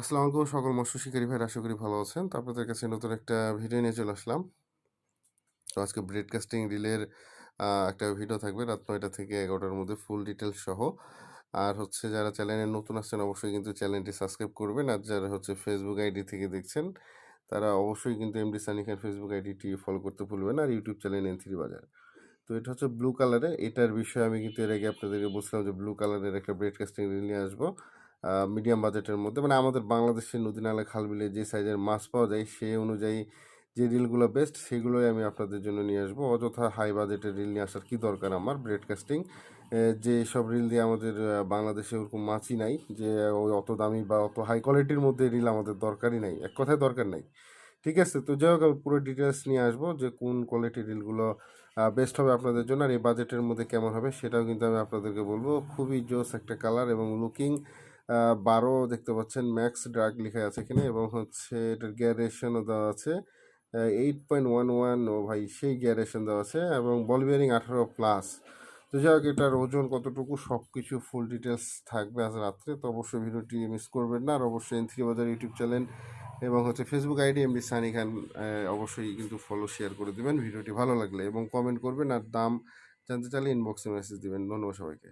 আসসালামু আলাইকুম সকল মৎস্য শিকারী ভাইরা, আশা করি ভালো আছেন। তো আপনাদের কাছে নতুন একটা ভিডিও নিয়ে চলে আসলাম। তো আজকে ব্রেডকাস্টিং রিলের একটা ভিডিও থাকবে রাত নয়টা থেকে এগারোটার মধ্যে ফুল ডিটেলস সহ। আর হচ্ছে যারা চ্যানেলে নতুন আসছেন, অবশ্যই কিন্তু চ্যানেলটি সাবস্ক্রাইব করবেন। আর যারা হচ্ছে ফেসবুক আইডি থেকে দেখছেন, তারা অবশ্যই কিন্তু এমডি সানি খান ফেসবুক আইডিটি ফলো করতে ভুলবেন আর YouTube channel N three Bazar. তো এটা হচ্ছে ব্লু কালারে এটার বিষয়ে আমি কিন্তু এর আগে আপনাদেরকে বলছিলাম যে ব্লু কালারের একটা ব্রেডকাস্টিং রিল নিয়ে আসব। মিডিয়াম বাজেটের মধ্যে। মানে আমাদের বাংলাদেশের নদী নালা খাল বিলে যে সাইজের মাছ পাওয়া যায়, সেই অনুযায়ী যে রিলগুলো বেস্ট সেগুলোই আমি আপনাদের জন্য নিয়ে আসব। অযথা হাই বাজেটের রিল নিয়ে আসার কী দরকার আমার ব্রেডকাস্টিং যে সব রিল দিয়ে আমাদের বাংলাদেশে ওরকম মাছই নাই, যে ওই অত দামি বা অত হাই কোয়ালিটির মধ্যে রিল আমাদের দরকারই নাই, এক কথায় দরকার নাই। ঠিক আছে? তো যাই হোক পুরো ডিটেলস নিয়ে আসব যে কোন কোয়ালিটির রিলগুলো বেস্ট হবে আপনাদের জন্য আর এই বাজেটের মধ্যে কেমন হবে, সেটাও কিন্তু আমি আপনাদেরকে বলব। খুবই জোস একটা কালার এবং লুকিং বারো দেখতে পাচ্ছেন ম্যাক্স ড্রাগ লেখা আছে এখানে এবং হচ্ছে এটার গ্যারেশনও দেওয়া আছে। এইট পয়েন্ট ওয়ান ওয়ান ও ভাই, সেই গ্যারেশন দেওয়া আছে এবং বল বিয়ারিং আঠারো প্লাস তো যাই হোক, এটার ওজন কতটুকু সব কিছু ফুল ডিটেলস থাকবে আজ রাত্রে, তো অবশ্যই ভিডিওটি মিস করবেন না। আর অবশ্যই N three Bazar YouTube channel এবং হচ্ছে Facebook ID MD Sunny Khan অবশ্যই কিন্তু ফলো শেয়ার করে দেবেন। ভিডিওটি ভালো লাগলে এবং কমেন্ট করবেন আর দাম জানতে চাইলে ইনবক্সে মেসেজ দিবেন। ধন্যবাদ সবাইকে।